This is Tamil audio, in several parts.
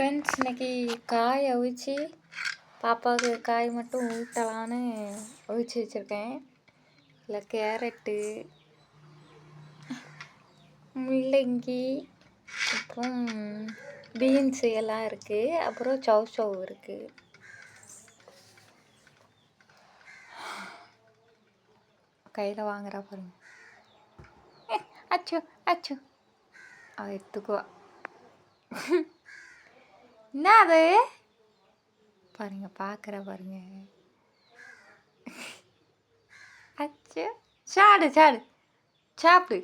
ஃப்ரெண்ட்ஸ் இன்னைக்கு காய் அவிச்சு பாப்பாவுக்கு காய் மட்டும் ஊட்டலான்னு அவிச்சு வச்சுருக்கேன். இல்லை கேரட்டு முள்ளங்கி அப்புறம் பீன்ஸு எல்லாம் இருக்குது அப்புறம் சவ் சவ் இருக்குது கையில் வாங்குறா பாருங்க. அச்சோ அச்சோ. அவ எடுத்துக்குவா. என்ன அது பாருங்க பார்க்குற பாருங்க. அச்சோ. சாடு சாடு. சாப்பிடு.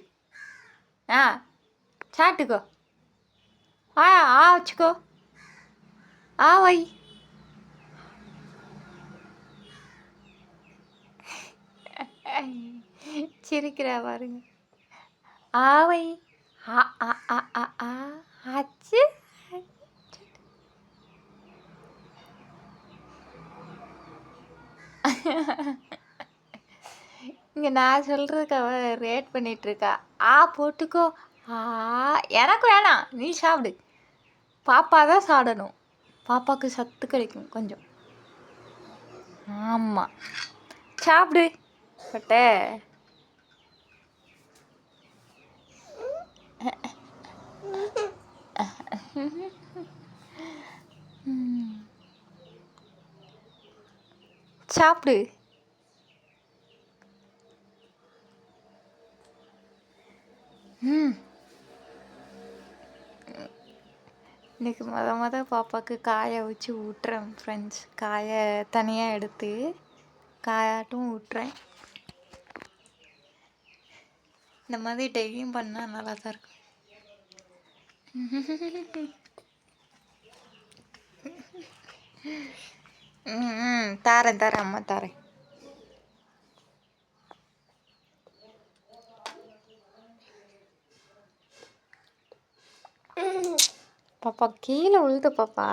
ஆ சாப்பிட்டுக்கோ. ஆ ஆ வச்சுக்கோ. ஆ வை. சிரிக்கிறா பாருங்க. ஆவை ஆ ஆ ஆ ஆ ஆ ஆச்சு இங்கே நான் சொல்கிறதுக்கு அவ ரேட் பண்ணிகிட்ருக்கா ஆ போட்டுக்கோ. ஆ எனக்கு வேணாம். நீ சாப்பிடு. பாப்பா தான் சாப்பிடணும். பாப்பாவுக்கு சத்து கிடைக்கும் கொஞ்சம். ஆமாம் சாப்பிடு. பட்ட. சாப்பிடு. ம். இன்றைக்கி மொத மொத பாப்பாவுக்கு காயை வச்சு ஊட்டுறேன் ஃப்ரெண்ட்ஸ் காயை தனியாக எடுத்து காயாட்டும் ஊட்டுறேன். இந்த மாதிரி டெய்லியும் பண்ணால் நல்லா தான் இருக்கும். ம் ம் தாரேன் தாரேன் அம்மா தாரேன் பாப்பா கீழே உழுது பாப்பா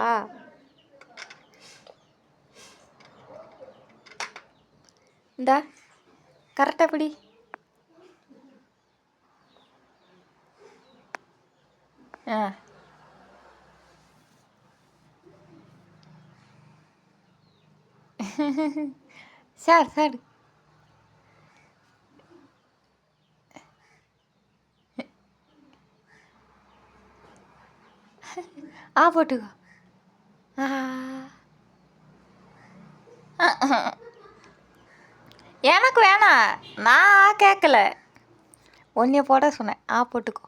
இந்தா கரெக்டாக பிடி ஆ சார் சார் ஆ போட்டுக்கோ எனக்கு வேணாம் நான் கேட்கல ஒன்றைய போட சொன்னேன். ஆ போட்டுக்கோ.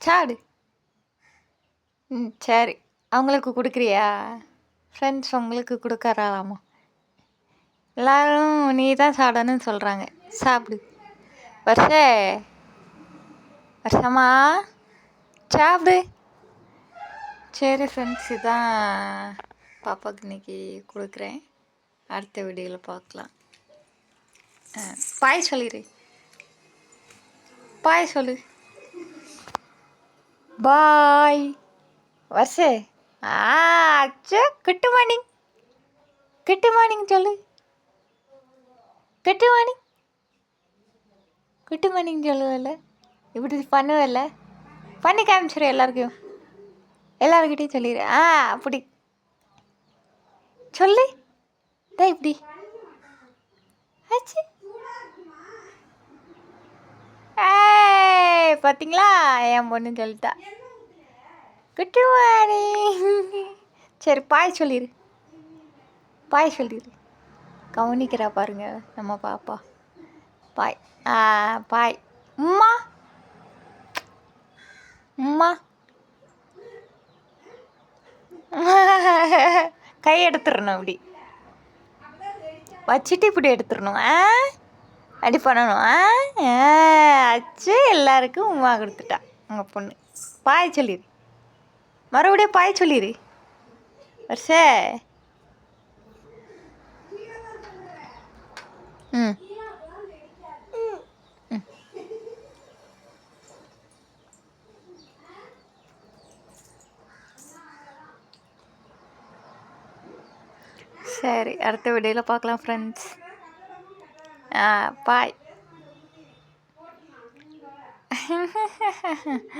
சாடு. ம் சரி. அவங்களுக்கு கொடுக்குறியா? ஃப்ரெண்ட்ஸ் உங்களுக்கு கொடுக்கறாலாமா எல்லோரும் நீ தான் சாப்பிடணும்னு சொல்கிறாங்க சாப்பிடு. வருஷ. வருஷமா சாப்பிடு. சரி ஃப்ரெண்ட்ஸ் இதான் பாப்பாவுக்கு இன்றைக்கி கொடுக்குறேன். அடுத்த வீடியோவில் பார்க்கலாம். பாய் சொல்லிடு பாய் சொல்லு. பாய். வருஷே. அச்சா குட் மார்னிங் குட் மார்னிங் சொல்லு. குட் மார்னிங் குட் மார்னிங் சொல்லுவல இப்படி பண்ணுவல பண்ணி காமிச்சிரு எல்லாருக்கும். எல்லாருக்கிட்டையும் சொல்லிடு ஆ அப்படி. சொல்லு. தான் இப்படி. ஆச்சு பார்த்தீங்களா என் பொண்ணு சொல்லிட்டா. விட்டு மார்னிங் சரி பாய் சொல்லிடு பாய் சொல்லிடு கவனிக்கிறா பாருங்க நம்ம பாப்பா. பாய். பாய். உம்மா. உம்மா. கை எடுத்துடணும் அப்படி. வச்சுட்டு இப்படி எடுத்துடணும். ஆ? அப்படி பண்ணணும். ஆ? அச்சு எல்லாருக்கும் உமா கொடுத்துட்டா. உங்கள் பொண்ணு. பாய் சொல்லிடு மறுபடியும் பாய் சொல்லிடு. வருஷே. ம். சரி அடுத்த வீடியோவில் பார்க்கலாம் ஃப்ரெண்ட்ஸ் ஆ பாய்.